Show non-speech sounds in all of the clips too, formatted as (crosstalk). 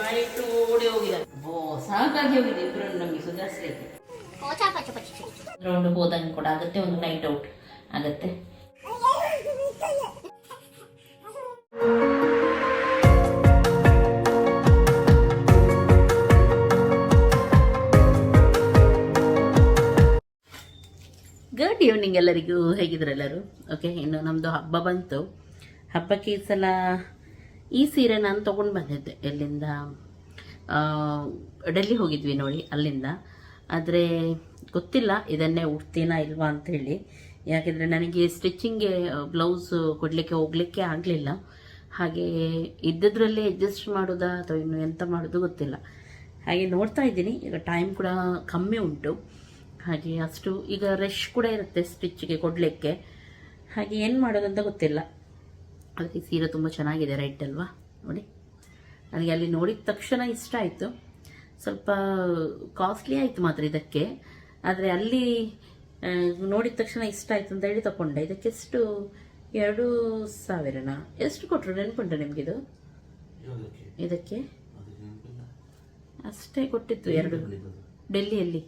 ಮಾಡಿಟ್ಟು ಓಡಿ ಹೋಗಿದ್ದಾರೆ. ಓ ಸಾಕಾಗಿ ಹೋಗಿದೆ. ಇಬ್ಬರನ್ನು ನಮಗೆ ಸುಧಾರಿಸ್ಲಿಕ್ಕೆ ರೌಂಡ್ ಹೋದಂಗೆ ಕೂಡ. ಆಗುತ್ತೆ ಒಂದು ನೈಟ್ ಔಟ್ ಆಗುತ್ತೆ. ಗುಡ್ ಈವ್ನಿಂಗ್ ಎಲ್ಲರಿಗೂ. ಹೇಗಿದ್ರು ಎಲ್ಲರೂ? ಓಕೆ ಇನ್ನು ನಮ್ಮದು ಹಬ್ಬ ಬಂತು. ಹಬ್ಬಕ್ಕೆ ಈ ಸಲ ಈ ಸೀರೆ ನಾನು ತೊಗೊಂಡು ಬಂದಿದ್ದೆ ಎಲ್ಲಿಂದ? ಡೆಲ್ಲಿ ಹೋಗಿದ್ವಿ ನೋಡಿ, ಅಲ್ಲಿಂದ. ಆದರೆ ಗೊತ್ತಿಲ್ಲ, ಇದನ್ನೇ ಉಡ್ತೀನಾ ಇಲ್ವಾ ಅಂತ ಹೇಳಿ ಯಾಕೆಂದರೆ ನನಗೆ ಸ್ಟಿಚಿಂಗ್ಗೆ ಬ್ಲೌಸ್ ಕೊಡಲಿಕ್ಕೆ ಹೋಗ್ಲಿಕ್ಕೆ ಆಗಲಿಲ್ಲ. ಹಾಗೆ ಇದ್ದದ್ರಲ್ಲೇ ಅಡ್ಜಸ್ಟ್ ಮಾಡೋದಾ ಅಥವಾ ಇನ್ನು ಎಂತ ಮಾಡೋದು ಗೊತ್ತಿಲ್ಲ. ಹಾಗೆ ನೋಡ್ತಾ ಇದ್ದೀನಿ, ಈಗ ಟೈಮ್ ಕೂಡ ಕಮ್ಮಿ ಉಂಟು. ಹಾಗೆ ಅಷ್ಟು, ಈಗ ರಶ್ ಕೂಡ ಇರುತ್ತೆ ಸ್ಟಿಚ್ಗೆ ಕೊಡಲಿಕ್ಕೆ. ಹಾಗೆ ಏನು ಮಾಡೋದಂತ ಗೊತ್ತಿಲ್ಲ. ಅದಕ್ಕೆ ಸೀರೆ ತುಂಬ ಚೆನ್ನಾಗಿದೆ ರೈಟ್ ಅಲ್ವಾ? ನೋಡಿ. ನನಗೆ ಅಲ್ಲಿ ನೋಡಿದ ತಕ್ಷಣ ಇಷ್ಟ ಆಯಿತು. ಸ್ವಲ್ಪ ಕಾಸ್ಟ್ಲಿ ಆಯಿತು ಮಾತ್ರ ಇದಕ್ಕೆ. ಆದರೆ ಅಲ್ಲಿ ನೋಡಿದ ತಕ್ಷಣ ಇಷ್ಟ ಆಯಿತು ಅಂತ ಹೇಳಿ ತಗೊಂಡೆ ಇದಕ್ಕೆ ಎಷ್ಟು? ಎರಡು ಸಾವಿರನಾ? ಎಷ್ಟು ಕೊಟ್ಟರು ನೆನಪುಂಟು ನಿಮಗಿದು ಇದಕ್ಕೆ. ಅಷ್ಟೇ ಕೊಟ್ಟಿತ್ತು ಎರಡು. ಡೆಲ್ಲಿಯಲ್ಲಿ.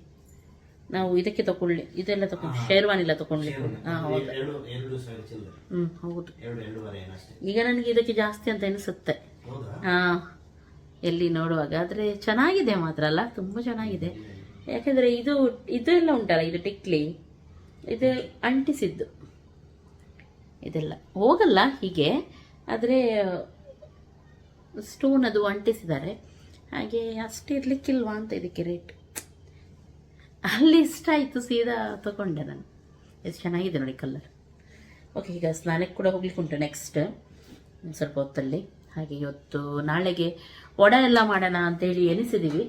ನಾವು ಇದಕ್ಕೆ ತಗೊಳ್ಳಿ ಇದೆಲ್ಲ ತಗೊಂಡು ಶೇರ್ವಾನಿಲ್ಲ ತಗೊಂಡ್ಲಿ ಹಾಂ ಹೌದು. ಹ್ಞೂ ಹೌದು. ಈಗ ನನಗೆ ಇದಕ್ಕೆ ಜಾಸ್ತಿ ಅಂತ ಅನಿಸುತ್ತೆ ಹಾ ಎಲ್ಲಿ ನೋಡುವಾಗ. ಆದರೆ ಚೆನ್ನಾಗಿದೆ ಮಾತ್ರ ಅಲ್ಲ ತುಂಬ ಚೆನ್ನಾಗಿದೆ. ಯಾಕೆಂದರೆ ಇದು ಇದೆಲ್ಲ ಎಲ್ಲ ಉಂಟಲ್ಲ ಇದು ಟಿಕ್ಲಿ ಇದು ಅಂಟಿಸಿದ್ದು ಇದೆಲ್ಲ. ಹೋಗಲ್ಲ ಹೀಗೆ ಆದರೆ ಸ್ಟೋನ್ ಅದು ಅಂಟಿಸಿದ್ದಾರೆ. ಹಾಗೆ ಅಷ್ಟು ಇರ್ಲಿಕ್ಕಿಲ್ವಾ ಅಂತ ಇದಕ್ಕೆ ರೇಟ್ ಅಲ್ಲಿ ಇಷ್ಟ ಆಯಿತು ಸೀದಾ ತಗೊಂಡೆ ನಾನು. ಎಷ್ಟು ಚೆನ್ನಾಗಿದೆ ನೋಡಿ ಕಲ್ಲರ್ ಓಕೆ ಈಗ ಸ್ನಾನಕ್ಕೆ ಕೂಡ ಹೋಗ್ಲಿಕ್ಕೆ ಉಂಟು ನೆಕ್ಸ್ಟ್ ಸ್ವಲ್ಪ ಹೊತ್ತಲ್ಲಿ. ಹಾಗೆ ಇವತ್ತು ನಾಳೆಗೆ ವಡೆ ಎಲ್ಲ ಮಾಡೋಣ ಅಂತೇಳಿ ಎನಿಸಿದ್ದೀವಿ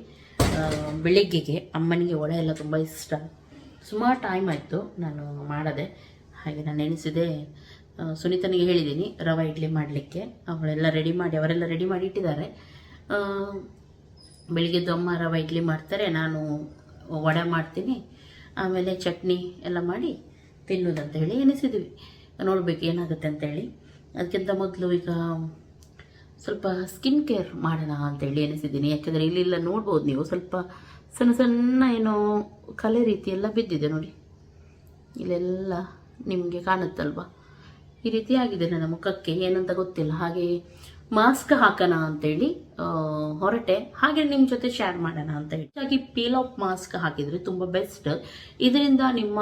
ಬೆಳಿಗ್ಗೆಗೆ ಅಮ್ಮನಿಗೆ ವಡೆ ಎಲ್ಲ ತುಂಬ ಇಷ್ಟ. ಸುಮಾರು ಟೈಮ್ ಆಯಿತು ನಾನು ಮಾಡದೆ. ಹಾಗೆ ನಾನು ಎನಿಸಿದೆ ಸುನೀತನಿಗೆ ಹೇಳಿದ್ದೀನಿ ರವೆ ಇಡ್ಲಿ ಮಾಡಲಿಕ್ಕೆ. ಅವಳೆಲ್ಲ ರೆಡಿ ಮಾಡಿ, ಅವರೆಲ್ಲ ರೆಡಿ ಮಾಡಿ ಇಟ್ಟಿದ್ದಾರೆ. ಬೆಳಿಗ್ಗೆದ್ದು ಅಮ್ಮ ರವೆ ಇಡ್ಲಿ ಮಾಡ್ತಾರೆ. ನಾನು ವಡೆ ಮಾಡ್ತೀನಿ. ಆಮೇಲೆ ಚಟ್ನಿ ಎಲ್ಲ ಮಾಡಿ ತಿನ್ನೋದಂತ ಹೇಳಿ ಎನಿಸಿದ್ವಿ. ನೋಡಬೇಕು ಏನಾಗುತ್ತೆ ಅಂತೇಳಿ. ಅದಕ್ಕಿಂತ ಮೊದಲು ಈಗ ಸ್ವಲ್ಪ ಸ್ಕಿನ್ ಕೇರ್ ಮಾಡೋಣ ಅಂತೇಳಿ ಎನಿಸಿದ್ದೀನಿ. ಯಾಕೆಂದರೆ ಇಲ್ಲೆಲ್ಲ ನೋಡ್ಬೋದು ನೀವು. ಸ್ವಲ್ಪ ಸಣ್ಣ ಸಣ್ಣ ಏನೋ ಕಲೆ ರೀತಿ ಎಲ್ಲ ಬಿದ್ದಿದೆ ನೋಡಿ. ಇಲ್ಲೆಲ್ಲ ನಿಮಗೆ ಕಾಣುತ್ತಲ್ವ? ಈ ರೀತಿ ಆಗಿದೆ ನನ್ನ ಮುಖಕ್ಕೆ. ಏನಂತ ಗೊತ್ತಿಲ್ಲ. ಹಾಗೆ ಮಾಸ್ಕ್ ಹಾಕೋಣ ಅಂತೇಳಿ ಹೊರಟೆ. ಹಾಗೆ ನಿಮ್ಮ ಜೊತೆ ಶೇರ್ ಮಾಡೋಣ ಅಂತ ಹೇಳಿ. ಪೀಲ್ ಆಫ್ ಮಾಸ್ಕ್ ಹಾಕಿದ್ರೆ ತುಂಬ ಬೆಸ್ಟ್ ಇದರಿಂದ ನಿಮ್ಮ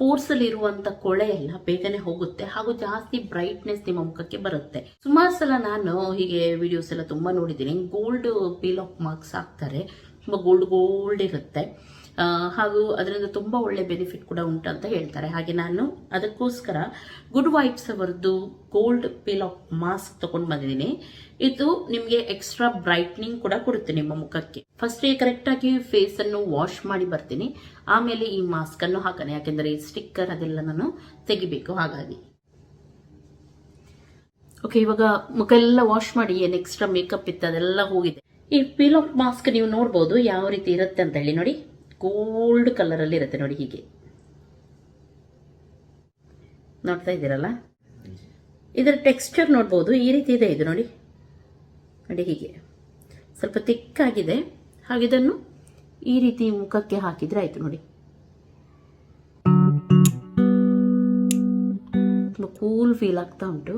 ಪೋರ್ಸಲ್ಲಿರುವಂಥ ಕೊಳೆ ಎಲ್ಲ ಬೇಗನೆ ಹೋಗುತ್ತೆ ಹಾಗೂ ಜಾಸ್ತಿ ಬ್ರೈಟ್ನೆಸ್ ನಿಮ್ಮ ಮುಖಕ್ಕೆ ಬರುತ್ತೆ. ಸುಮಾರು ಸಲ ನಾನು ಹೀಗೆ ವಿಡಿಯೋಸ್ ಎಲ್ಲ ತುಂಬಾ ನೋಡಿದ್ದೀನಿ. ಗೋಲ್ಡ್ ಪೀಲ್ ಆಫ್ ಮಾಸ್ಕ್ ಹಾಕ್ತಾರೆ. ತುಂಬ ಗೋಲ್ಡ್ ಗೋಲ್ಡ್ ಇರುತ್ತೆ. ಹಾಗೂ ಅದರಿಂದ ತುಂಬ ಒಳ್ಳೆ ಬೆನಿಫಿಟ್ ಕೂಡ ಉಂಟು ಅಂತ ಹೇಳ್ತಾರೆ. ಹಾಗೆ ನಾನು ಅದಕ್ಕೋಸ್ಕರ ಗುಡ್ ವೈಬ್ಸ್ ಅವರದ್ದು ಗೋಲ್ಡ್ ಪೀಲ್ ಆಫ್ ಮಾಸ್ಕ್ ತಗೊಂಡು ಬಂದಿದ್ದೀನಿ. ಇದು ನಿಮಗೆ ಎಕ್ಸ್ಟ್ರಾ ಬ್ರೈಟ್ನಿಂಗ್ ಕೂಡ ಕೊಡುತ್ತೆ ನಿಮ್ಮ ಮುಖಕ್ಕೆ. ಫಸ್ಟ್ ಕರೆಕ್ಟಾಗಿ ಫೇಸ್ ಅನ್ನು ವಾಶ್ ಮಾಡಿ ಬರ್ತೀನಿ. ಆಮೇಲೆ ಈ ಮಾಸ್ಕ್ ಅನ್ನು ಹಾಕೋಣ ಯಾಕೆಂದರೆ ಈ ಸ್ಟಿಕ್ಕರ್ ಅದೆಲ್ಲ ನಾನು ತೆಗಿಬೇಕು ಹಾಗಾಗಿ. ಓಕೆ ಇವಾಗ ಮುಖ ಎಲ್ಲ ವಾಶ್ ಮಾಡಿ ಏನು ಎಕ್ಸ್ಟ್ರಾ ಮೇಕಪ್ ಇತ್ತು ಅದೆಲ್ಲ ಹೋಗಿದೆ. ಈ ಪೀಲ್ ಆಫ್ ಮಾಸ್ಕ್ ನೀವು ನೋಡ್ಬೋದು ಯಾವ ರೀತಿ ಇರುತ್ತೆ ಅಂತ ಹೇಳಿ ನೋಡಿ. ಗೋಲ್ಡ್ ಕಲರ್ ಅಲ್ಲಿ ಇರುತ್ತೆ ನೋಡಿ ಹೀಗೆ. ನೋಡ್ತಾ ಇದ್ದೀರಲ್ಲ? ಇದರ ಟೆಕ್ಸ್ಚರ್ ನೋಡ್ಬೋದು ಈ ರೀತಿ ಇದೆ ಇದು ನೋಡಿ. ನೋಡಿ ಹೀಗೆ. ಸ್ವಲ್ಪ ತಿಕ್ಕಾಗಿದೆ ಹಾಗೆ ಇದನ್ನು ಈ ರೀತಿ ಮುಖಕ್ಕೆ ಹಾಕಿದ್ರೆ ಆಯ್ತು ನೋಡಿ. ತುಂಬ ಕೂಲ್ ಫೀಲ್ ಆಗ್ತಾ ಉಂಟು.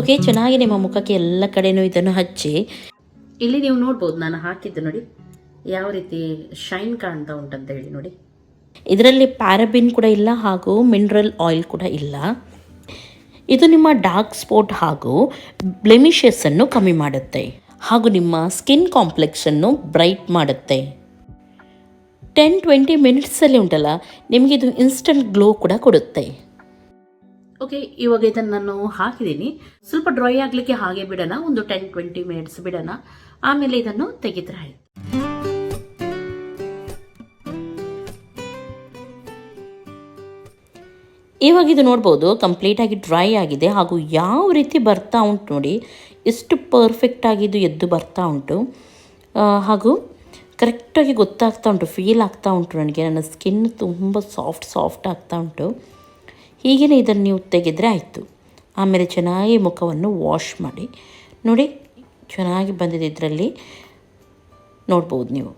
ಓಕೆ ಚೆನ್ನಾಗಿ ನಿಮ್ಮ ಮುಖಕ್ಕೆ ಎಲ್ಲ ಕಡೆನೂ ಇದನ್ನು ಹಚ್ಚಿ. ಇಲ್ಲಿ ನೀವು ನೋಡ್ಬೋದು ನಾನು ಹಾಕಿದ್ದು ನೋಡಿ. ಯಾವ ರೀತಿ ಶೈನ್ ಕಾಣ್ತಾ ಉಂಟಂತ ಹೇಳಿ ನೋಡಿ. ಇದರಲ್ಲಿ ಪ್ಯಾರಬಿನ್ ಕೂಡ ಇಲ್ಲ ಹಾಗೂ ಮಿನರಲ್ ಆಯಿಲ್ ಕೂಡ ಇಲ್ಲ. ಇದು ನಿಮ್ಮ ಡಾರ್ಕ್ ಸ್ಪಾಟ್ ಹಾಗೂ ಬ್ಲೆಮಿಷಸ್ಸನ್ನು ಕಮ್ಮಿ ಮಾಡುತ್ತೆ ಹಾಗೂ ನಿಮ್ಮ ಸ್ಕಿನ್ ಕಾಂಪ್ಲೆಕ್ಸನ್ನು ಬ್ರೈಟ್ ಮಾಡುತ್ತೆ. ಟೆನ್ ಟ್ವೆಂಟಿ ಮಿನಿಟ್ಸಲ್ಲಿ ಉಂಟಲ್ಲ ನಿಮಗೆ ಇದು ಇನ್ಸ್ಟಂಟ್ ಗ್ಲೋ ಕೂಡ ಕೊಡುತ್ತೆ. ಓಕೆ ಇವಾಗ ಇದನ್ನು ನಾನು ಹಾಕಿದ್ದೀನಿ. ಸ್ವಲ್ಪ ಡ್ರೈ ಆಗಲಿಕ್ಕೆ ಹಾಗೆ ಬಿಡೋಣ ಒಂದು ಟೆನ್ ಟ್ವೆಂಟಿ ಮಿನಿಟ್ಸ್ ಬಿಡೋಣ. ಆಮೇಲೆ ಇದನ್ನು ತೆಗೆದ್ರೆ ಆಯ್ತು ಇವಾಗ ಇದು ನೋಡ್ಬೋದು ಕಂಪ್ಲೀಟಾಗಿ ಡ್ರೈ ಆಗಿದೆ. ಹಾಗೂ ಯಾವ ರೀತಿ ಬರ್ತಾ ಉಂಟು ನೋಡಿ, ಎಷ್ಟು ಪರ್ಫೆಕ್ಟ್ ಇದು ಎದ್ದು ಬರ್ತಾ ಉಂಟು. ಹಾಗೂ ಕರೆಕ್ಟಾಗಿ ಗೊತ್ತಾಗ್ತಾ ಉಂಟು ಫೀಲ್ ಆಗ್ತಾ ಉಂಟು ನನಗೆ. ನನ್ನ ಸ್ಕಿನ್ ತುಂಬ ಸಾಫ್ಟ್ ಸಾಫ್ಟ್ ಆಗ್ತಾ ಉಂಟು. ಹೀಗೇ ಇದನ್ನು ನೀವು ತೆಗೆದರೆ ಆಯಿತು. ಆಮೇಲೆ ಚೆನ್ನಾಗಿ ಮುಖವನ್ನು ವಾಶ್ ಮಾಡಿ. ನೋಡಿ, ಚೆನ್ನಾಗಿ ಬಂದಿದೆ ಇದರಲ್ಲಿ. ನೋಡ್ಬೋದು ನೀವು.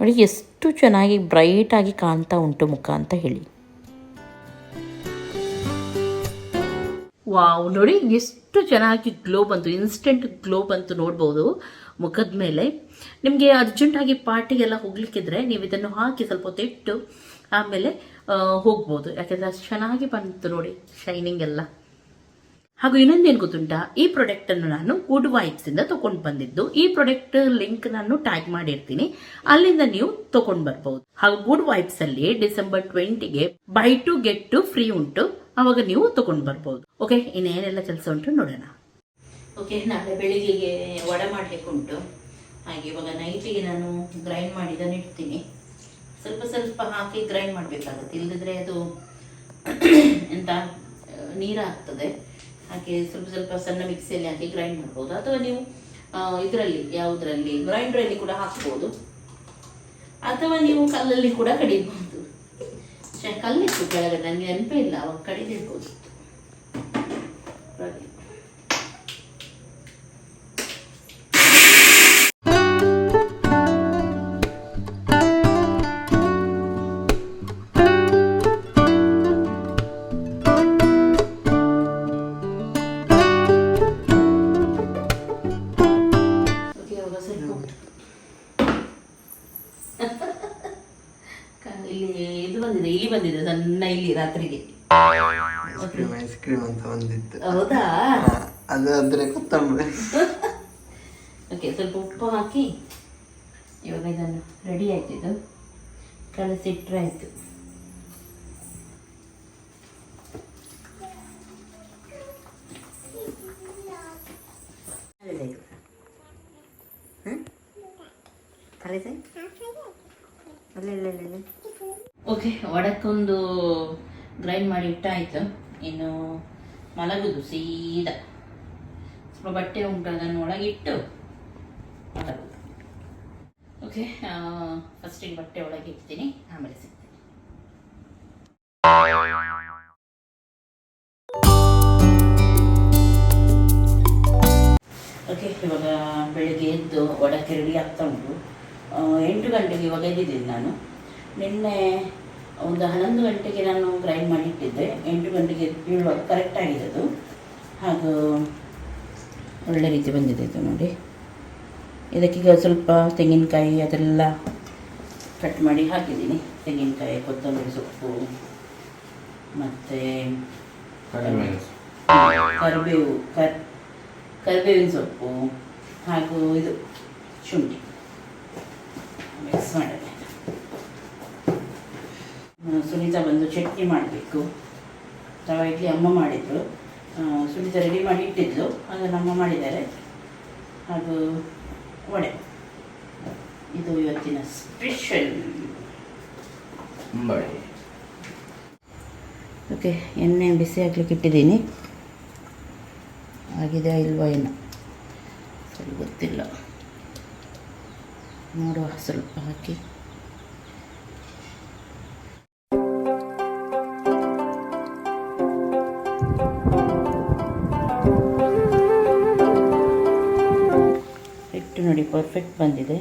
ನೋಡಿ, ಎಷ್ಟು ಚೆನ್ನಾಗಿ ಬ್ರೈಟಾಗಿ ಕಾಣ್ತಾ ಉಂಟು ಮುಖ ಅಂತ ಹೇಳಿ. ವಾವ್, ನೋಡಿ ಎಷ್ಟು ಚೆನ್ನಾಗಿ ಗ್ಲೋ ಬಂತು ಇನ್ಸ್ಟೆಂಟ್ ಗ್ಲೋ ಬಂತು ನೋಡ್ಬೋದು ಮುಖದ ಮೇಲೆ ನಿಮಗೆ ಅರ್ಜೆಂಟಾಗಿ ಪಾರ್ಟಿಗೆಲ್ಲ ಹೋಗ್ಲಿಕ್ಕಿದ್ರೆ ನೀವು ಇದನ್ನು ಹಾಕಿ ಸ್ವಲ್ಪ ಹೊತ್ತು ಇಟ್ಟು ಆಮೇಲೆ ಹೋಗ್ಬೋದು. ಯಾಕೆಂದರೆ ಅಷ್ಟು ಚೆನ್ನಾಗಿ ಬಂತು ನೋಡಿ ಶೈನಿಂಗ್ ಎಲ್ಲ. ಹಾಗೂ ಇನ್ನೊಂದೇನು ಗೊತ್ತುಂಟಾ, ಈ ಪ್ರಾಡಕ್ಟನ್ನು ನಾನು ಗುಡ್ ವೈಬ್ಸಿಂದ ತೊಗೊಂಡು ಬಂದಿದ್ದು. ಈ ಪ್ರಾಡಕ್ಟ್ ಲಿಂಕ್ ನಾನು ಟ್ಯಾಗ್ ಮಾಡಿರ್ತೀನಿ. ಅಲ್ಲಿಂದ ನೀವು ತೊಗೊಂಡು ಬರ್ಬೋದು. ಹಾಗೂ ಗುಡ್ ವೈಬ್ಸಲ್ಲಿ December ಟ್ವೆಂಟಿಗೆ buy two get two free ಉಂಟು. ಅವಾಗ ನೀವು ತೊಗೊಂಡು ಬರ್ಬೋದು. ಓಕೆ ಇನ್ನೇನೆಲ್ಲ ಕೆಲಸ ಉಂಟು ನೋಡೋಣ. ಓಕೆ ನಾಳೆ ಬೆಳಿಗ್ಗೆಗೆ ವಡೆ ಮಾಡಲಿಕ್ಕೆ ಉಂಟು. ಹಾಗೆ ಇವಾಗ ನೈಟಿಗೆ ನಾನು ಗ್ರೈಂಡ್ ಮಾಡಿದ್ದನ್ನು ಇಡ್ತೀನಿ ಸ್ವಲ್ಪ ಸ್ವಲ್ಪ ಹಾಕಿ ಗ್ರೈಂಡ್ ಮಾಡಬೇಕಾಗುತ್ತೆ. ಇಲ್ಲದಿದ್ರೆ ಅದು (coughs) ಎಂತ ನೀರಾಗ್ತದೆ. ಹಾಗೆ ಸ್ವಲ್ಪ ಸ್ವಲ್ಪ ಸಣ್ಣ ಮಿಕ್ಸಿಯಲ್ಲಿ ಹಾಕಿ ಗ್ರೈಂಡ್ ಮಾಡ್ಬೋದು. ಅಥವಾ ನೀವು ಇದರಲ್ಲಿ ಯಾವುದರಲ್ಲಿ ಗ್ರೈಂಡ್ರಲ್ಲಿ ಕೂಡ ಹಾಕ್ಬೋದು. ಅಥವಾ ನೀವು ಕಲ್ಲಲ್ಲಿ ಕೂಡ ಕಡಿಬಹುದು ಛೆ, ಕಲ್ಲಿತ್ತು ಕೆಳಗಡೆ ನನಗೆ ನೆನಪೇ ಇಲ್ಲ ಅವಾಗ ಕಡಿದಿರ್ಬೋದು ಇಲ್ಲಿ ಬಂದಿದೆ ಸಣ್ಣ ಇಲ್ಲಿ ರಾತ್ರಿಗೆ ಐಸ್ ಕ್ರೀಮ್ ಐಸ್ ಕ್ರೀಮ್ ಅಂತ ಬಂದಿತ್ತು ಹೌದಾ ಅದು ಅಂದ್ರೆ ಕೊತ್ತಂಬರಿ ಓಕೆ ಸ್ವಲ್ಪ ಉಪ್ಪು ಹಾಕಿ ಇವಾಗ ಇದನ್ನು ರೆಡಿ ಆಯ್ತು ಇದು ಕಲಸಿಟ್ರೆ ಆಯ್ತು ಓಕೆ ಒಡಕ್ಕೊಂದು ಗ್ರೈಂಡ್ ಮಾಡಿ ಇಟ್ಟಾಯ್ತು. ಇನ್ನು ಮಲಗುದು, ಸೀದಾ. ಸ್ವಲ್ಪ ಬಟ್ಟೆ ಉಂಟು, ಅದನ್ನು ಒಳಗಿಟ್ಟು ಮಲಗುದು. ಓಕೆ ಫಸ್ಟಿಗೆ ಬಟ್ಟೆ ಒಳಗೆ ಇಡ್ತೀನಿ, ಆಮೇಲೆ ಓಕೆ, ಇವಾಗ ಬೆಳಿಗ್ಗೆ ಎದ್ದು ಒಡಕ್ಕೆ ರೆಡಿ ಆಗ್ತಾ ಉಂಟು. ಎಂಟು ಗಂಟೆಗೆ ಇವಾಗ ಎದ್ದಿದ್ದೀನಿ ನಾನು. ನಿನ್ನೆ ಒಂದು ಹನ್ನೊಂದು ಗಂಟೆಗೆ ನಾನು ಗ್ರೈಂಡ್ ಮಾಡಿ ಇಟ್ಟಿದ್ದೆ ಎಂಟು ಗಂಟೆಗೆ ಬೀಳುವ ಕರೆಕ್ಟ್ ಆಗಿದೆ ಅದು ಹಾಗೂ ಒಳ್ಳೆ ರೀತಿ ಬಂದಿದೆ ಇದು ನೋಡಿ. ಇದಕ್ಕೀಗ ಸ್ವಲ್ಪ ತೆಂಗಿನಕಾಯಿ ಅದೆಲ್ಲ ಕಟ್ ಮಾಡಿ ಹಾಕಿದ್ದೀನಿ. ತೆಂಗಿನಕಾಯಿ ಕೊತ್ತಂಬರಿ ಸೊಪ್ಪು ಮತ್ತು ಕರಿಬೇವು ಕರ್ ಕರಿಬೇವಿನ ಸೊಪ್ಪು ಹಾಗೂ ಇದು ಶುಂಠಿ. ಮಿಕ್ಸ್ ಮಾಡಬೇಕು. ಸುನೀತಾ ಬಂದು ಚಟ್ನಿ ಮಾಡಬೇಕು. ತವ ಇಡ್ಲಿ ಅಮ್ಮ ಮಾಡಿದ್ರು ಸುನೀತಾ ರೆಡಿ ಮಾಡಿ ಇಟ್ಟಿದ್ಲು. ಅದನ್ನು ಅಮ್ಮ ಮಾಡಿದ್ದಾರೆ. ಅದು ವಡೆ. ಇದು ಇವತ್ತಿನ ಸ್ಪೆಷಲ್ ಓಕೆ ಎಣ್ಣೆ ಬಿಸಿ ಹಾಕ್ಲಿಕ್ಕೆ ಇಟ್ಟಿದ್ದೀನಿ. ಆಗಿದೆ ಇಲ್ವಾ ಏನು. ಸ್ವಲ್ಪ ಗೊತ್ತಿಲ್ಲ. ನೋಡುವ ಸ್ವಲ್ಪ ಹಾಕಿ. ಪರ್ಫೆಕ್ಟ್ ಬಂದಿದೆ.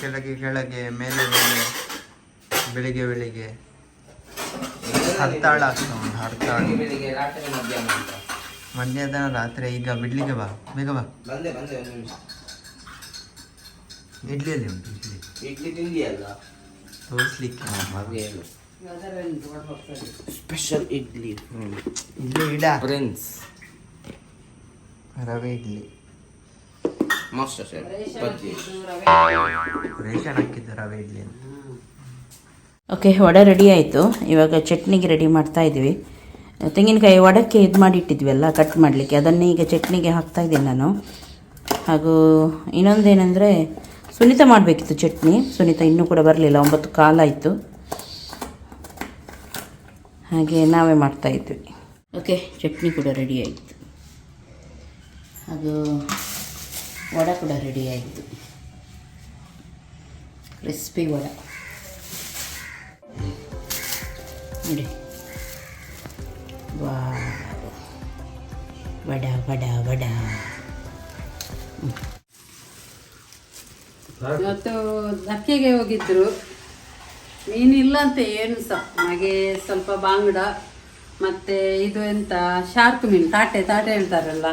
ಕೆಳಗೆ ಕೆಳಗೆ ಮೇಲೆ ಮೇಲೆ ಬೆಳಿಗ್ಗೆ ಬೆಳಿಗ್ಗೆ ಹತ್ತಾಳ ಆಗ್ತಾ ಉಂಟು ಹತ್ತಾಳ ಬೆಳಿಗ್ಗೆ ರಾತ್ರಿ ಮಧ್ಯಾಹ್ನ ಮಧ್ಯಾಹ್ನ ರಾತ್ರಿ ಈಗ ಬಿಡ್ಲಿಕ್ಕೆ ಬಾ ಬೇಗ ಬಾ. ಬಂದೆ ಬಂದೆ ಒಂದು ನಿಮಿಷ. ಇಡ್ಲಿಯಲ್ಲಿ ಉಂಟು ಇಡ್ಲಿ? ಇಡ್ಲಿ ತಿಂಡಿ ಅಲ್ಲ. ತೋರಿಸ್ಲಿಕ್ಕೆ. ಹಾಗೆ ಹೇಳು. ಸ್ಪೆಷಲ್ ಇಡ್ಲಿ. ಇಡ್ಲಿ ಇಡ? ಪ್ರಿನ್ಸ್ ರವೆ ಇಡ್ಲಿ. ಮಾಸ್ಟರ್ ಸರ್ ರೇಷನ್ ಹಾಕಿದ್ದು ರವೆ ಇಡ್ಲಿ. ಓಕೆ ವಡೆ ರೆಡಿ ಆಯಿತು. ಇವಾಗ ಚಟ್ನಿಗೆ ರೆಡಿ ಮಾಡ್ತಾ ಇದ್ದೀವಿ ತೆಂಗಿನಕಾಯಿ ವಡಕ್ಕೆ ಇದು ಮಾಡಿ ಇಟ್ಟಿದ್ವಲ್ಲ ಕಟ್ ಮಾಡಲಿಕ್ಕೆ. ಅದನ್ನೇ ಈಗ ಚಟ್ನಿಗೆ ಹಾಕ್ತಾ ಇದ್ದೀನಿ ನಾನು. ಹಾಗೂ ಇನ್ನೊಂದೇನೆಂದರೆ ಸುನೀತ ಮಾಡಬೇಕಿತ್ತು ಚಟ್ನಿ. ಸುನೀತ ಇನ್ನೂ ಕೂಡ ಬರಲಿಲ್ಲ, ಒಂಬತ್ತು ಕಾಲಾಯಿತು ಹಾಗೆ ನಾವೇ ಮಾಡ್ತಾ ಇದ್ವಿ. ಓಕೆ, ಚಟ್ನಿ ಕೂಡ ರೆಡಿ ಆಯಿತು. ಅದು ವಡ ಕೂಡ ರೆಡಿ ಆಯಿತು. ಕ್ರಿಸ್ಪಿ ವಡ. ನೋಡಿ. ವಡ ವಡ ವಡ. ಇವತ್ತು ಧಕ್ಕೆಗೆ ಹೋಗಿದ್ರು. ಮೀನಿಲ್ಲ ಅಂತ ಏನು ಸಹ ಹಾಗೆ ಸ್ವಲ್ಪ ಬಾಂಗ್ಡ, ಮತ್ತೆ ಇದು ಎಂತ, ಶಾರ್ಕ್ ಮೀನು, ತಾಟೆ ತಾಟೆ ಹೇಳ್ತಾರಲ್ಲ,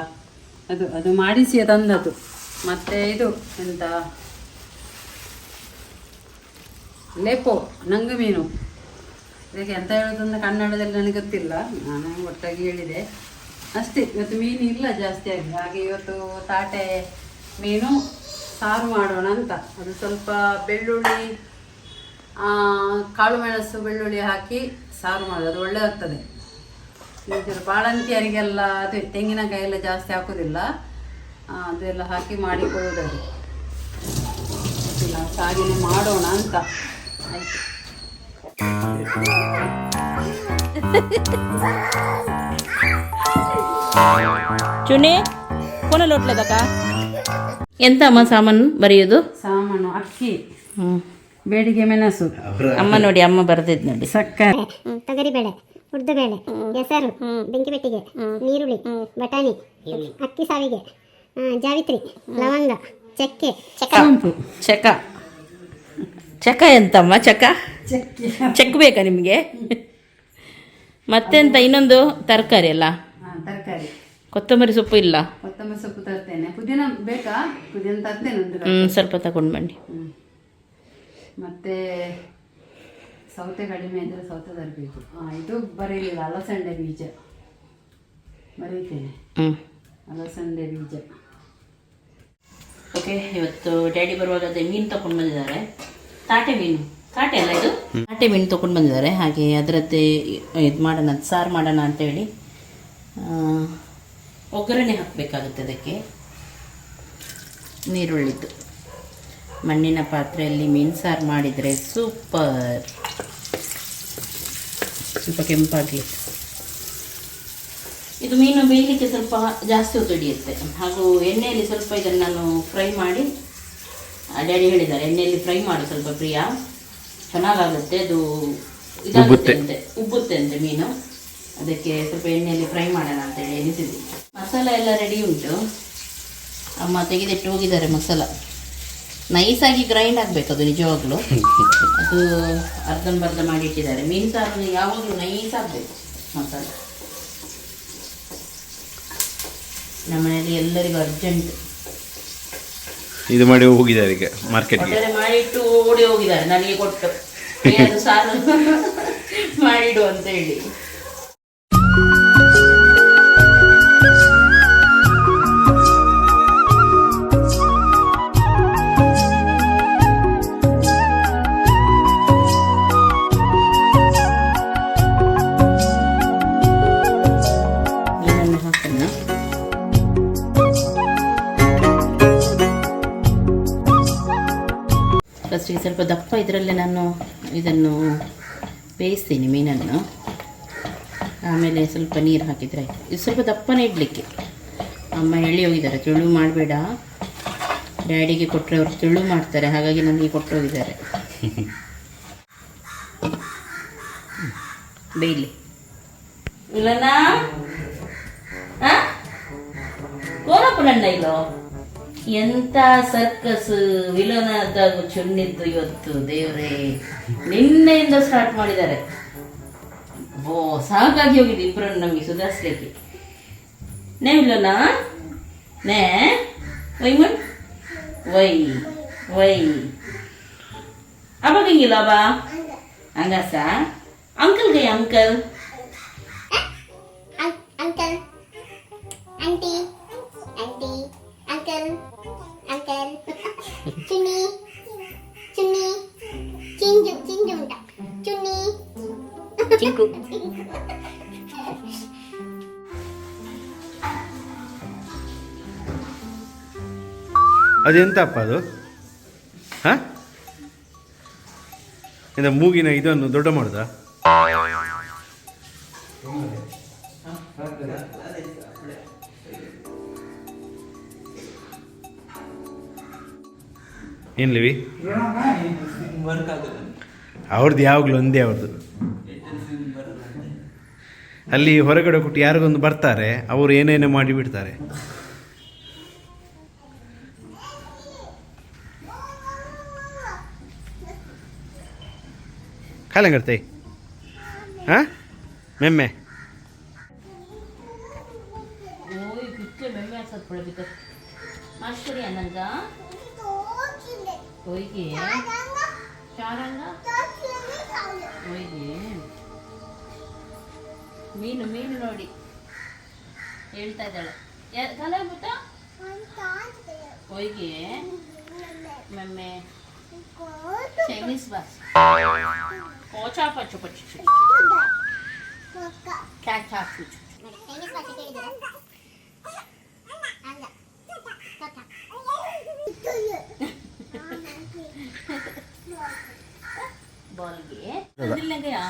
ಅದು ಅದು ಮಾಡಿಸಿ ತಂದದ್ದು. ಮತ್ತೆ ಇದು ಎಂತ, ಲೇಪೋ, ನಂಗು ಮೀನು. ಇದಕ್ಕೆ ಎಂತ ಹೇಳೋದಂತ ಕನ್ನಡದಲ್ಲಿ ನನಗೆ ಗೊತ್ತಿಲ್ಲ. ನಾನು ಒಟ್ಟಾಗಿ ಹೇಳಿದೆ. ಅಷ್ಟೇ, ಇವತ್ತು ಮೀನು ಇಲ್ಲ ಜಾಸ್ತಿ ಆಗಿ. ಹಾಗೆ ಇವತ್ತು ತಾಟೆ ಮೀನು ಸಾರು ಮಾಡೋಣ ಅಂತ. ಅದು ಸ್ವಲ್ಪ ಬೆಳ್ಳುಳ್ಳಿ ಕಾಳು ಮೆಣಸು ಬೆಳ್ಳುಳ್ಳಿ ಹಾಕಿ ಸಾರು ಮಾಡೋದು. ಅದು ಒಳ್ಳೆ ಆಗ್ತದೆ. ಬಾಳಂತಿಯರಿಗೆಲ್ಲ ಅದೇ ತೆಂಗಿನಕಾಯಿ ಎಲ್ಲ ಜಾಸ್ತಿ ಹಾಕೋದಿಲ್ಲ. ಅದೆಲ್ಲ ಹಾಕಿ ಮಾಡಿಕೊಳ್ಳೋದು ಅದು. ಹಾಗೆಯೇ ಮಾಡೋಣ ಅಂತ. ಆಯ್ತು. ಚುನಿ ಫೋನಲ್ಲಿ ಒಟ್ಲೇದಕ್ಕ ಎಂತ ಅಮ್ಮ ಸಾಮಾನು ಬರೆಯೋದು ಸಾಮಾನು ಅಕ್ಕಿ ಹ್ಞೂ ಬೇಡಿಗೆ ಮೆಣಸು ಅಮ್ಮ ನೋಡಿ ಅಮ್ಮ ಬರೆದಿದ್ದು ನೋಡಿ ಸಕ್ಕರೆ ಹ್ಮ್, ತೊಗರಿಬೇಳೆ ಉದ್ದುಬೇಳೆ ಹೆಸರು ಬೆಂಕಿ ಬೆಟ್ಟಿಗೆ ನೀರುಳ್ಳಿ ಬಟಾಣಿ ಅಕ್ಕಿ ಸಾವಿಗೆ ಆ, ಜಾವಿತ್ರಿ ಲವಂಗ ಚಕ್ಕೆ ಸೋಂಪು ಚಕ ಚಕ ಎಂತಮ್ಮ ಚಕ? ಚೆಕ್ ಬೇಕಾ ನಿಮಗೆ? ಮತ್ತೆಂತ ಇನ್ನೊಂದು ತರಕಾರಿ ಅಲ್ಲ? ತರಕಾರಿ. ಕೊತ್ತಂಬರಿ ಸೊಪ್ಪು ಇಲ್ಲ? ಕೊತ್ತಂಬರಿ ಸೊಪ್ಪು ತರ್ತೇನೆ. ಪುದೀನ ಬೇಕಾ? ಪುದೀನ ತರ್ತೇನೆ ಹ್ಞೂ ಸ್ವಲ್ಪ ತಗೊಂಡು ಬನ್ನಿ. ಮತ್ತೆ ಸೌತೆ ಕಡಿಮೆ ಇದ್ರೆ ಸೌತೆ ತರಬೇಕು. ಇದು ಬರೀಲಿಲ್ಲ ಅಲಸಂಡೆ ಬೀಜ. ಬರೀತೇನೆ. ಹ್ಞೂ ಅಲಸಂಡೆ ಬೀಜ. ಓಕೆ ಇವತ್ತು ಡ್ಯಾಡಿ ಬರುವಾಗ ಅದೇ ಮೀನು ತಗೊಂಡು ಬಂದಿದ್ದಾರೆ. ತಾಟೆ ಮೀನು. ಕಾಟೆ ಅಲ್ಲ ಇದು? ಕಾಟೆ ಮೀನು ತಗೊಂಡು ಬಂದಿದ್ದಾರೆ. ಹಾಗೆ ಅದರದ್ದೇ ಇದು ಮಾಡೋಣ ಸಾರು ಮಾಡೋಣ ಅಂತೇಳಿ ಒಗ್ಗರಣೆ ಹಾಕಬೇಕಾಗುತ್ತೆ ಅದಕ್ಕೆ. ನೀರುಳ್ಳಿದ್ದು. ಮಣ್ಣಿನ ಪಾತ್ರೆಯಲ್ಲಿ ಮೀನು ಸಾರು ಮಾಡಿದರೆ ಸೂಪರ್. ಸ್ವಲ್ಪ ಕೆಂಪಾಗಲಿ. ಇದು ಮೀನು ಬೇಯಲಿಕ್ಕೆ ಸ್ವಲ್ಪ ಜಾಸ್ತಿ ಹೊತ್ತು ಹಿಡಿಯುತ್ತೆ. ಹಾಗೂ ಎಣ್ಣೆಯಲ್ಲಿ ಸ್ವಲ್ಪ ಇದನ್ನು ನಾನು ಫ್ರೈ ಮಾಡಿ ಡ್ಯಾಡಿ ಹೇಳಿದ್ದಾರೆ ಎಣ್ಣೆಯಲ್ಲಿ ಫ್ರೈ ಮಾಡು ಸ್ವಲ್ಪ ಪ್ರಿಯ. ಚೆನ್ನಾಗಾಗುತ್ತೆ ಅದು ಇದಾಗುತ್ತೆ ಅಂತೆ. ಉಬ್ಬುತ್ತೆ ಅಂತೆ ಮೀನು. ಅದಕ್ಕೆ ಸ್ವಲ್ಪ ಎಣ್ಣೆಯಲ್ಲಿ ಫ್ರೈ ಮಾಡೋಣ ಅಂತೇಳಿ ಎನಿಸಿದ್ವಿ ಮಸಾಲ ಎಲ್ಲ ರೆಡಿ ಉಂಟು. ಅಮ್ಮ ತೆಗೆದಿಟ್ಟು ಹೋಗಿದ್ದಾರೆ ಮಸಾಲ. ನೈಸಾಗಿ ಗ್ರೈಂಡ್ ಆಗಬೇಕು ಅದು ನಿಜವಾಗ್ಲೂ. ಅದು ಅರ್ಧಂಬರ್ಧ ಮಾಡಿ ಇಟ್ಟಿದ್ದಾರೆ ಮೀನು ಸಾರು ಯಾವಾಗಲೂ ನೈಸ್ ಆಗಬೇಕು ಮಸಾಲ. ನಮ್ಮನೆಯಲ್ಲಿ ಎಲ್ಲರಿಗೂ ಅರ್ಜೆಂಟ್ ಇದು ಮಾಡಿ ಹೋಗಿದ್ದಾರೆ ಈಗ ಮಾರ್ಕೆಟ್ಗೆ ಮಾಡಿಟ್ಟು ಓಡಿ ಹೋಗಿದ್ದಾರೆ ನನಗೆ ಕೊಟ್ಟು. ಸಾರು (laughs) ಮಾಡಿಡು ಅಂತ ಹೇಳಿ. ಇದರಲ್ಲೇ ನಾನು ಇದನ್ನು ಬೇಯಿಸ್ತೀನಿ ಮೀನನ್ನು. ಆಮೇಲೆ ಸ್ವಲ್ಪ ನೀರು ಹಾಕಿದರೆ ಇದು ಸ್ವಲ್ಪ ದಪ್ಪನೇ ಇಡಲಿಕ್ಕೆ. ಅಮ್ಮ ಎಳಿ ಹೋಗಿದ್ದಾರೆ, ತುಳು ಮಾಡಬೇಡ. ಡ್ಯಾಡಿಗೆ ಕೊಟ್ಟರೆ ಅವರು ತುಳು ಮಾಡ್ತಾರೆ, ಹಾಗಾಗಿ ನನಗೆ ಕೊಟ್ಟು ಹೋಗಿದ್ದಾರೆ. ಬೇಯಲಿ. ಇಲ್ಲನಾ ನನ್ನ ಇಲ್ಲೋ? ಎಂತ ಸರ್ಕಸ್ ವಿಲನದ ಚುನ್ನಿದ್ದು ಇವತ್ತು ದೇವ್ರೇ. ನಿನ್ನೆಯಿಂದ ಸ್ಟಾರ್ಟ್ ಮಾಡಿದ್ದಾರೆ. ಓ, ಸಾಕಾಗಿ ಹೋಗಿದೆ ಇಬ್ಬರನ್ನು ನಮಗೆ ಸುಧಾರಿಸ್ಲಿಕ್ಕೆ. ನೇ ವಿಲನ? ನೇ? Why man? Why why. ಅವಾಗ ಹಿಂಗಿಲ್ಲ ಬಾ ಹಂಗಾಸ? ಅಂಕಲ್ಗೆ ಅಂಕಲ್ ಅಂಕಲ್? ಅದೆಂತಪ್ಪ ಅದು? ಹಾಂ? ಇಂದ ಮೂಗಿನ ಇದನ್ನು ದೊಡ್ಡ ಮಾಡ್ದ? ಏನು ಲಿವಿ? ಅವ್ರದ್ದು ಯಾವಾಗಲೂ ಒಂದೇ ಅವ್ರದ್ದು ಅಲ್ಲಿ ಹೊರಗಡೆ ಕೊಟ್ಟು ಯಾರಿಗೊಂದು ಬರ್ತಾರೆ, ಅವರು ಏನೇನೋ ಮಾಡಿಬಿಡ್ತಾರೆ ಹೋಯ್ಗೆ. ಚಾರಂಗ ಹೋಯ್ಗೆ. ಮೀನು ಮೀನು ನೋಡಿ. ಹೇಳ್ತಾ ಇದ್ದಾಳೆ. ಯಾ- ತಲೆ ಬಿಟ್ಟ ಹೋಯ್ಗೆ. ಮೆಮ್ಮೆ. Chinese boss ಕೋಚಾ ಪಚ್ಚು ಪಚ್ಚು ಕ್ಯಾಚ್ ಹಾಕ್ಸು ಬಾಲ್ಗೆ ಅದಿಲ್ಲಂಗೆಯಾ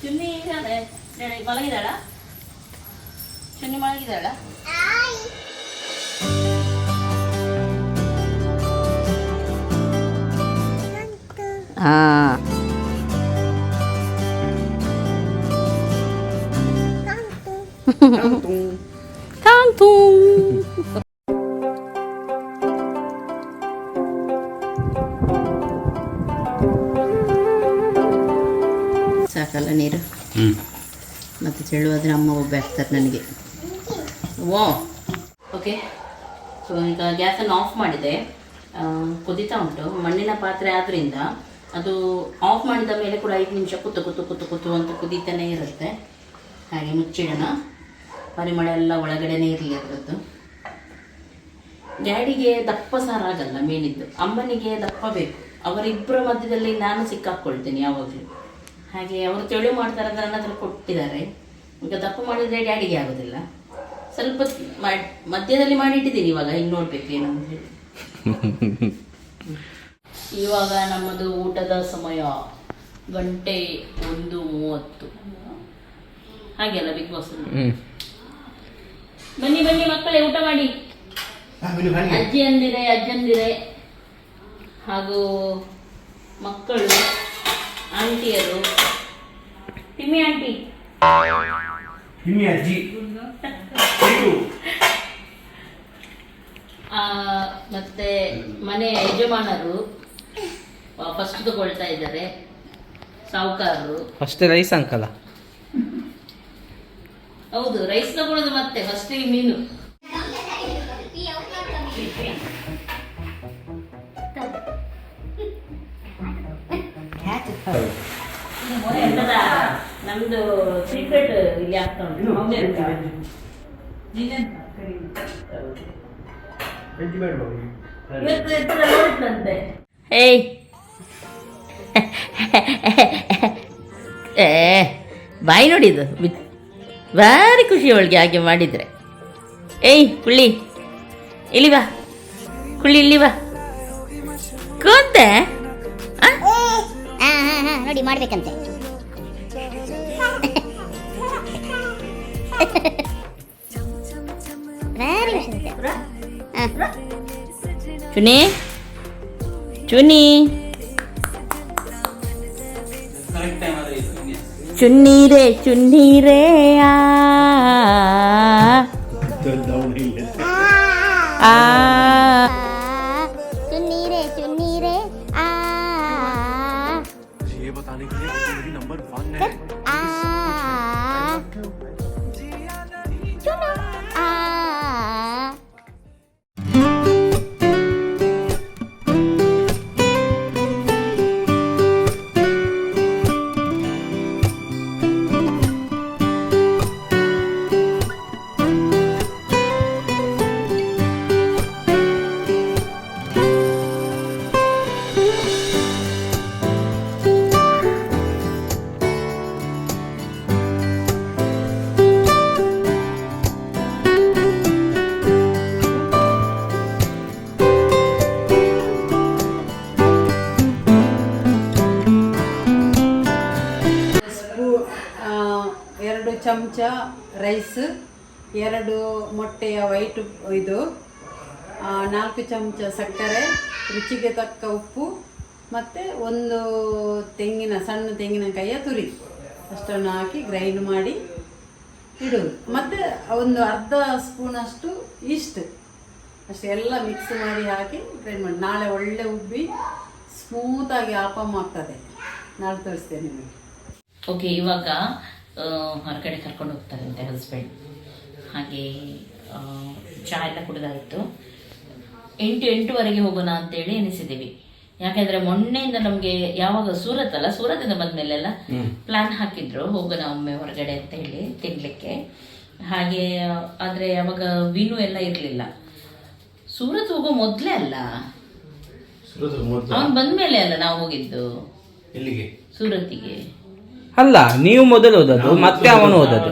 ಚುನ್ನಿ ಇದ್ದಾಳೆ ಹೇಳಿ, ಮಲಗಿದಾಳ ಚುನ್ನಿ ಮಲಗಿದಾಳ ಹಾಂ ಸಾಕಲ್ಲ ನೀರು? ಹ್ಞೂ ಮತ್ತು ಚೆಳ್ಳುವಾದ್ರೆ ಅಮ್ಮ ಒಬ್ಬ ಹಾಕ್ತಾರೆ ನನಗೆ. ಓ ಓಕೆ ಸೊ ಈಗ ಗ್ಯಾಸನ್ನು ಆಫ್ ಮಾಡಿದೆ. ಕುದಿತಾ ಉಂಟು. ಮಣ್ಣಿನ ಪಾತ್ರೆ ಆದ್ದರಿಂದ ಅದು ಆಫ್ ಮಾಡಿದ ಮೇಲೆ ಕೂಡ ಐದು ನಿಮಿಷ ಕುತ್ತು ಕುತ್ತು ಕುತ್ತು ಕುತ್ತು ಅಂತ ಕುದೀತಾನೇ ಇರುತ್ತೆ. ಹಾಗೆ ಮುಚ್ಚಿಡೋಣ. ಪರಿಮಳ ಎಲ್ಲ ಒಳಗಡೆನೇ ಇರಲಿ ಅದರದ್ದು. ಡ್ಯಾಡಿಗೆ ದಪ್ಪ ಸಾರಾಗಲ್ಲ ಮೀನಿದ್ದು ಅಮ್ಮನಿಗೆ ದಪ್ಪ ಬೇಕು. ಅವರಿಬ್ಬರ ಮಧ್ಯದಲ್ಲಿ ನಾನು ಸಿಕ್ಕಾಕ್ಕೊಳ್ತೀನಿ ಯಾವಾಗಲೂ. ಹಾಗೆ ಅವರು ತೆಳು ಮಾಡ್ತಾರೆ ನನ್ನ ಹತ್ರ ಕೊಟ್ಟಿದ್ದಾರೆ. ಈಗ ದಪ್ಪ ಮಾಡಿದರೆ ಡ್ಯಾಡಿಗೆ ಆಗೋದಿಲ್ಲ. ಸ್ವಲ್ಪ ಮಾಡಿ ಮಧ್ಯದಲ್ಲಿ ಮಾಡಿಟ್ಟಿದ್ದೀನಿ ಇವಾಗ ಇನ್ನು ನೋಡ್ಬೇಕು ಏನು ಅಂತ ಹೇಳಿ. (laughs) ಇವಾಗ ನಮ್ಮದು ಊಟದ ಸಮಯ ಗಂಟೆ ಒಂದು ಮೂವತ್ತು. ಹಾಗೆ ಅಲ್ಲ ಬಿಗ್ ಬಾಸ್ ಬನ್ನಿ ಬನ್ನಿ ಮಕ್ಕಳೇ ಊಟ ಮಾಡಿ. ಅಜ್ಜಿ ಅಂದಿರೆ ಅಜ್ಜಂದಿರೆ ಹಾಗೂ ಮಕ್ಕಳು ಆಂಟಿಯರು ತಿಮ್ಮಿ ಆಂಟಿ. ಅಜ್ಜಿ. ಆ, ಮತ್ತೆ ಮನೆ ಯಜಮಾನರು ಫಸ್ಟ್ ತಗೊಳ್ತಾ ಇದ್ದಾರೆ. ಸಾಹುಕಾರರು. ಫಸ್ಟ್ ರೈಸ್ ಅಂಕಲ್ಲ ಹೌದು ರೈಸ್ ತಗೊಳ್ಳೋದು ಮತ್ತೆ ಫಸ್ಟಿಗೆ ಮೀನು. ಎಂತದ? ನಮ್ದು ಸೀಕ್ರೆಟ್ ಇಲ್ಲಿ ಆಗ್ತಾ ಉಂಟು. ಇವತ್ತು ಎತ್ತರ ನೋಡಿದ್ನಂತೆ ಏಯ್. ಏ ಬಾಯಿ ನೋಡಿದು ಭಾರಿ ಖುಷಿ ಅವಳಿಗೆ ಹಾಗೆ ಮಾಡಿದ್ರೆ. ಏಯ್ ಕುಳ್ಳಿ. ಇಲ್ಲಿ ಬಾ. ಕುಳ್ಳಿ ಇಲ್ಲಿ ಬಾ. ಕೂತೆ. ಆ? ಹಾ ಹಾ ಹಾ ನೋಡಿ ಮಾಡ್ಬೇಕಂತೆ ವೆರಿ ಚುನಿ ಚುನಿ ಚುನ್ನೀರೆ ಚುನ್ನೀರೆ ಆ ಆ ಚುನ್ನೀರೆ ಚಮಚ ರೈಸ್, ಎರಡು ಮೊಟ್ಟೆಯ ವೈಟ್ ಇದು ನಾಲ್ಕು ಚಮಚ ಸಕ್ಕರೆ, ರುಚಿಗೆ ತಕ್ಕ ಉಪ್ಪು, ಮತ್ತು ಒಂದು ತೆಂಗಿನ, ಸಣ್ಣ ತೆಂಗಿನಕಾಯಿಯ ತುರಿ. ಅಷ್ಟನ್ನು ಹಾಕಿ ಗ್ರೈಂಡ್ ಮಾಡಿ ಇಡುವುದು. ಮತ್ತು ಒಂದು ಅರ್ಧ ಸ್ಪೂನಷ್ಟು ಈಸ್ಟ್ ಅಷ್ಟು ಎಲ್ಲ ಮಿಕ್ಸ್ ಮಾಡಿ ಹಾಕಿ ಗ್ರೈಂಡ್ ಮಾಡಿ. ನಾಳೆ ಒಳ್ಳೆ ಉಬ್ಬಿ ಸ್ಮೂತಾಗಿ ಆಪಮ್ ಆಗ್ತದೆ. ನಾಳೆ ತೋರಿಸ್ತೇನೆ ನಿಮಗೆ. ಓಕೆ ಇವಾಗ ಹೊರಗಡೆ ಕರ್ಕೊಂಡು ಹೋಗ್ತಾರಂತೆ ಹಸ್ಬೆಂಡ್ ಹಾಗೆ ಚಾ ಚಹಾ ಎಲ್ಲ ಕುಡಿದಾಯಿತು. ಎಂಟು ಎಂಟುವರೆಗೆ ಹೋಗೋಣ ಅಂತೇಳಿ ಎನಿಸಿದ್ದೀವಿ. ಯಾಕೆಂದ್ರೆ ಮೊನ್ನೆಯಿಂದ ನಮಗೆ ಯಾವಾಗ ಸೂರತ್ ಅಲ್ಲ ಸೂರತಿಂದ ಬಂದ್ಮೇಲೆಲ್ಲ ಪ್ಲಾನ್ ಹಾಕಿದ್ರು ಹೋಗೋಣ ಒಮ್ಮೆ ಹೊರಗಡೆ ಅಂತ ಹೇಳಿ ತಿನ್ಲಿಕ್ಕೆ. ಹಾಗೆ ಆದರೆ ಯಾವಾಗ ವಿನು ಎಲ್ಲ ಇರಲಿಲ್ಲ. ಸೂರತ್ ಹೋಗೋ ಮೊದಲೇ ಅಲ್ಲ. ಅವನು ಬಂದ್ಮೇಲೆ ಅಲ್ಲ ನಾವು ಹೋಗಿದ್ದು. ಸೂರತಿಗೆ ಸೂರತ್ತಿಗೆ. ಅಲ್ಲ ನೀವು ಮೊದಲು ಓದೋದು ಮತ್ತೆ ಅವನು ಓದೋದು.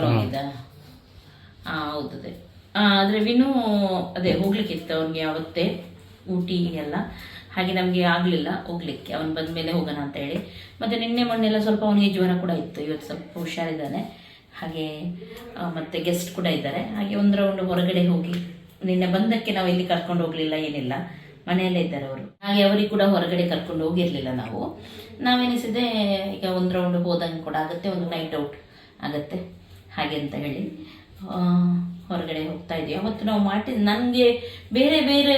ಆ, ಹೌದದೆ ಆ, ಆದ್ರೆ ವಿನು ಅದೇ ಹೋಗ್ಲಿಕ್ಕಿತ್ತು ಅವ್ನಿಗೆ ಅವತ್ತೇ ಊಟಿ ಎಲ್ಲ. ಹಾಗೆ ನಮ್ಗೆ ಆಗ್ಲಿಲ್ಲ ಹೋಗ್ಲಿಕ್ಕೆ. ಅವನು ಬಂದ ಮೇಲೆ ಹೋಗೋಣ ಅಂತ ಹೇಳಿ. ಮತ್ತೆ ನಿನ್ನೆ ಮೊನ್ನೆಲ್ಲ ಸ್ವಲ್ಪ ಅವನಿಗೆ ಜ್ವರ ಕೂಡ ಇತ್ತು. ಇವತ್ತು ಸ್ವಲ್ಪ ಹುಷಾರಿದ್ದಾನೆ. ಹಾಗೆ ಆ, ಮತ್ತೆ ಗೆಸ್ಟ್ ಕೂಡ ಇದ್ದಾರೆ. ಹಾಗೆ ಒಂದು ರೌಂಡ್ ಹೊರಗಡೆ ಹೋಗಿ ನಿನ್ನೆ ಬಂದಕ್ಕೆ ನಾವು ಇಲ್ಲಿ ಕರ್ಕೊಂಡು ಹೋಗ್ಲಿಲ್ಲ ಏನಿಲ್ಲ. ಮನೆಯಲ್ಲೇ ಇದ್ದಾರೆ ಅವರು. ಹಾಗೆ ಅವರಿಗೆ ಕೂಡ ಹೊರಗಡೆ ಕರ್ಕೊಂಡು ಹೋಗಿರ್ಲಿಲ್ಲ ನಾವು. ನಾವೆನಿಸಿದೆ ಈಗ ಒಂದು ರೌಂಡ್ ಹೋದಂಗೆ ಕೂಡ ಆಗುತ್ತೆ ಒಂದು ನೈಟ್ ಔಟ್ ಆಗುತ್ತೆ. ಹಾಗೆ ಅಂತ ಹೇಳಿ ಆ, ಹೊರಗಡೆ ಹೋಗ್ತಾ ಇದೀವಿ ಅವತ್ತು ನಾವು ಮಾಡಿ ನನಗೆ ಬೇರೆ ಬೇರೆ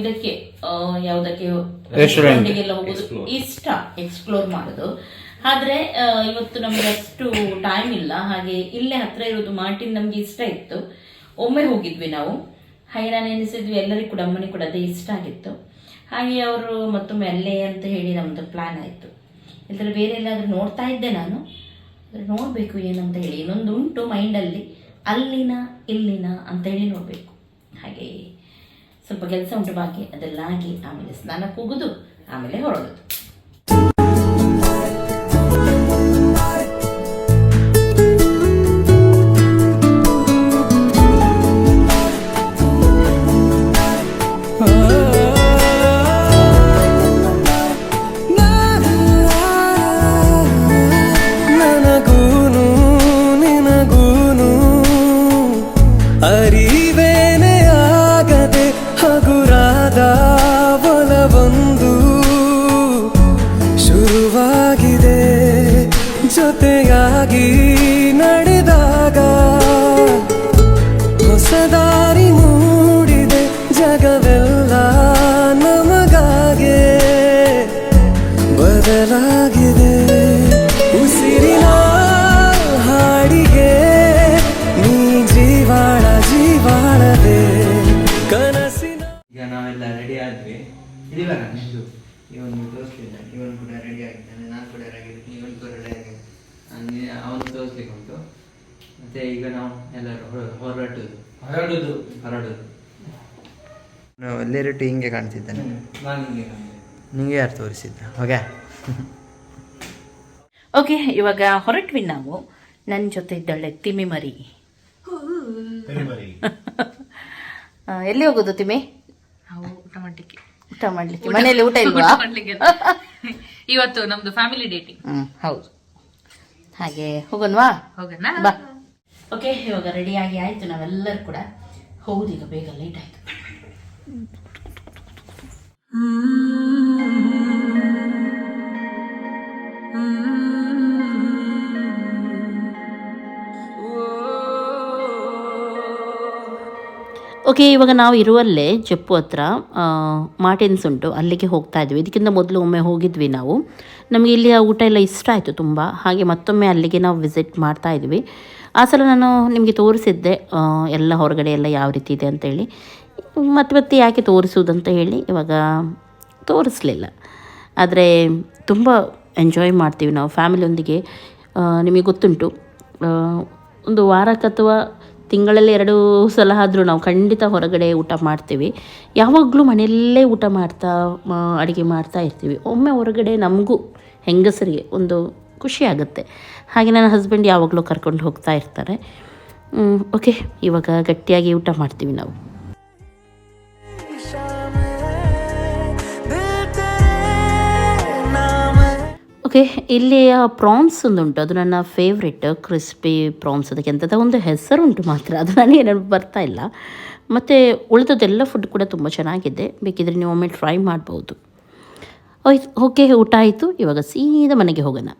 ಇದಕ್ಕೆ ಆ, ಯಾವುದಕ್ಕೆ ರೆಸ್ಟೋರೆಂಟಿಗೆಲ್ಲ ಹೋಗೋದು ಇಷ್ಟ ಎಕ್ಸ್ಪ್ಲೋರ್ ಮಾಡೋದು. ಆದ್ರೆ ಇವತ್ತು ನಮಗೆ ಅಷ್ಟು ಟೈಮ್ ಇಲ್ಲ. ಹಾಗೆ ಇಲ್ಲೇ ಹತ್ರ ಇರೋದು ಮಾರ್ಟಿನ್ ನಮ್ಗೆ ಇಷ್ಟ ಇತ್ತು. ಒಮ್ಮೆ ಹೋಗಿದ್ವಿ ನಾವು. ನಾನು ಎನಿಸಿದ್ವಿ, ಎಲ್ಲರಿಗೂ ಕೂಡ, ಅಮ್ಮನಿಗೆ ಕೂಡ ಅದೇ ಇಷ್ಟ ಆಗಿತ್ತು. ಹಾಗೆ ಅವರು ಮತ್ತೊಮ್ಮೆ ಅಲ್ಲೇ ಅಂತ ಹೇಳಿ ನಮ್ಮದು ಪ್ಲ್ಯಾನ್ ಆಯಿತು. ಇಲ್ಲದ್ರೆ ಬೇರೆ ಎಲ್ಲಾದರೂ ನೋಡ್ತಾ ಇದ್ದೆ ನಾನು. ನೋಡಬೇಕು ಏನಂತ ಹೇಳಿ, ಇನ್ನೊಂದು ಉಂಟು ಮೈಂಡಲ್ಲಿ ಅಲ್ಲಿನ, ಇಲ್ಲಿನ ಅಂತ ಹೇಳಿ ನೋಡಬೇಕು. ಹಾಗೆ ಸ್ವಲ್ಪ ಕೆಲಸ ಉಂಟು, ಬಾಕಿ ಅದೆಲ್ಲ ಆಗಿ ಆಮೇಲೆ ಸ್ನಾನಕ್ಕೆ ಹೋಗೋದು ಆಮೇಲೆ ಹೊರಡೋದು. ಬದಲಾಗಿದೆ. ಉಸಿರಿನ ಹಾಡಿಗೆ ನೀ ಜೀವಾಳ ಜೀವಾಳದೆ ಕನಸಿನ ಈಗ ನಾವೆಲ್ಲ ರೆಡಿ ಆದ್ವಿ ಇದೀವಲ್ಲ ನಿಮ್ದು ಇವನು ತೋರಿಸ್ಲಿಲ್ಲ ಇವನು ಕೂಡ ರೆಡಿ ಆಗಿದ್ದಾನೆ. ನಾನು ಕೂಡ ರೆಡಿ ಇವನು ಕೂಡ ರೆಡಿ ಆಗಿದ್ದಾನೆ. ಅವನು ತೋರಿಸ್ಲಿಕ್ಕೆ ಉಂಟು ಮತ್ತೆ ಈಗ ನಾವು ಎಲ್ಲರೂ ಹೊರ- ಹೊರಟುದು ಹೊರಡುದು. ಹೊರಡುದು. ಲೇರಿಟ್ಟು ಹಿಂಗೆ ಕಾಣ್ತಿದ್ದಾನೆ. ನಾನು ಹಿಂಗೆ ನಿಂಗೆ ಯಾರು ತೋರಿಸಿದ್ದ? ಓಕೆ (laughs) ಓಕೆ ಇವಾಗ ಹೊರಟ್ವಿ ನಾವು. ನನ್ನ ಜೊತೆ ಇದ್ದಾಳೆ ತಿಮಿ ಮರಿ. (laughs) ಎಲ್ಲಿ ಹೋಗೋದು ತಿಮಿ ಊಟ ಮಾಡ್ಲಿಕ್ಕೆ. ಊಟ ಮಾಡ್ಲಿಕ್ಕೆ. ಮನೆಯಲ್ಲಿ ಊಟ ಇಲ್ವಾ? (laughs) ಇವತ್ತು ನಮ್ದು ಫ್ಯಾಮಿಲಿ ಡೇಟಿಂಗ್ ಹ್ಮ್ ಹೌದು. ಹಾಗೆ ಹೋಗೋಣವಾ? ಹೋಗೋಣ. ಬಾ. ಓಕೆ ಇವಾಗ ರೆಡಿಯಾಗಿ ಆಯ್ತು. ನಾವೆಲ್ಲರೂ ಕೂಡ ಹೌದು ಈಗ ಬೇಗ ಲೇಟ್ ಆಯ್ತು. ಓಕೆ ಇವಾಗ ನಾವು ಇರುವಲ್ಲೇ ಜಪ್ಪು ಹತ್ರ ಮಾರ್ಟಿನ್ಸ್ ಉಂಟು. ಅಲ್ಲಿಗೆ ಹೋಗ್ತಾ ಇದ್ವಿ. ಇದಕ್ಕಿಂತ ಮೊದಲು ಒಮ್ಮೆ ಹೋಗಿದ್ವಿ ನಾವು. ನಮಗೆ ಇಲ್ಲಿ ಆ ಊಟ ಎಲ್ಲ ಇಷ್ಟ ಆಯಿತು ತುಂಬ. ಹಾಗೆ ಮತ್ತೊಮ್ಮೆ ಅಲ್ಲಿಗೆ ನಾವು ವಿಸಿಟ್ ಮಾಡ್ತಾ ಇದ್ವಿ. ಆ ಸಲ ನಾನು ನಿಮಗೆ ತೋರಿಸಿದ್ದೆ ಎಲ್ಲ ಹೊರಗಡೆ ಎಲ್ಲ ಯಾವ ರೀತಿ ಇದೆ ಅಂತೇಳಿ ಮತ್ತೆ ಮತ್ತೆ ಯಾಕೆ ತೋರಿಸುವುದಂತ ಹೇಳಿ ಇವಾಗ ತೋರಿಸ್ಲಿಲ್ಲ. ಆದರೆ ತುಂಬ ಎಂಜಾಯ್ ಮಾಡ್ತೀವಿ ನಾವು ಫ್ಯಾಮಿಲಿಯೊಂದಿಗೆ ನಿಮಗೆ ಗೊತ್ತುಂಟು. ಒಂದು ವಾರಕ್ಕೆ ಅಥವಾ ತಿಂಗಳಲ್ಲಿ ಎರಡು ಸಲ ಆದರೂ ನಾವು ಖಂಡಿತ ಹೊರಗಡೆ ಊಟ ಮಾಡ್ತೀವಿ. ಯಾವಾಗಲೂ ಮನೆಯಲ್ಲೇ ಊಟ ಮಾಡ್ತಾ ಅಡುಗೆ ಮಾಡ್ತಾ ಇರ್ತೀವಿ. ಒಮ್ಮೆ ಹೊರಗಡೆ ನಮಗೂ ಹೆಂಗಸರಿಗೆ ಒಂದು ಖುಷಿ ಆಗುತ್ತೆ. ಹಾಗೆ ನನ್ನ ಹಸ್ಬೆಂಡ್ ಯಾವಾಗಲೂ ಕರ್ಕೊಂಡು ಹೋಗ್ತಾ ಇರ್ತಾರೆ. ಓಕೆ ಇವಾಗ ಗಟ್ಟಿಯಾಗಿ ಊಟ ಮಾಡ್ತೀವಿ ನಾವು. ಓಕೆ ಇಲ್ಲಿ ಪ್ರಾನ್ಸ್ ಒಂದುಂಟು, ಅದು ನನ್ನ ಫೇವ್ರೆಟ್ ಕ್ರಿಸ್ಪಿ ಪ್ರಾನ್ಸ್ ಅದಕ್ಕೆ ಎಂಥದ ಒಂದು ಹೆಸರುಂಟು ಮಾತ್ರ, ಅದು ನನಗೆ ನೆನಪು ಬರ್ತಾ ಇಲ್ಲ. ಮತ್ತು ಉಳಿದದೆಲ್ಲ ಫುಡ್ ಕೂಡ ತುಂಬ ಚೆನ್ನಾಗಿದೆ, ಬೇಕಿದ್ರೆ ನೀವು ಒಮ್ಮೆ ಟ್ರೈ ಮಾಡ್ಬೋದು. ಓಕೆ ಊಟ ಆಯಿತು. ಇವಾಗ ಸೀದಾ ಮನೆಗೆ ಹೋಗೋಣ.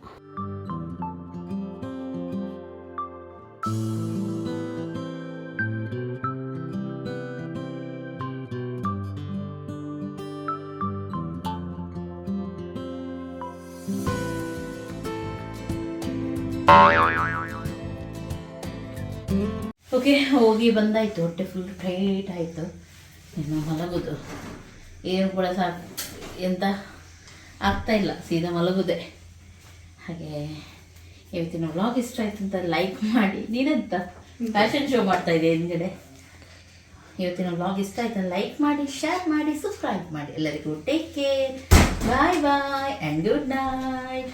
ಓಕೆ ಹೋಗಿ ಬಂದಾಯ್ತು ಹೊಟ್ಟೆ ಫುಲ್ ಟೈಟ್ ಆಯಿತು. ಇನ್ನು ಮಲಗೋದು. ಏನು ಕೂಡ ಸಾಕು ಎಂತ ಆಗ್ತಾ ಇಲ್ಲ ಸೀದಾ ಮಲಗುದೆ. ಹಾಗೆ ಇವತ್ತಿನ ವ್ಲಾಗ್ ಇಷ್ಟ ಆಯ್ತು ಅಂತ ಲೈಕ್ ಮಾಡಿ. ನೀನೆಂತ? ಫ್ಯಾಷನ್ ಶೋ ಮಾಡ್ತಾ ಇದೆ ಹಿಂದ್ಗಡೆ. ಇವತ್ತಿನ ವ್ಲಾಗ್ ಇಷ್ಟ ಆಯ್ತು? ಲೈಕ್ ಮಾಡಿ ಶೇರ್ ಮಾಡಿ ಸಬ್ಸ್ಕ್ರೈಬ್ ಮಾಡಿ. ಎಲ್ಲರಿಗೂ take care bye bye and good night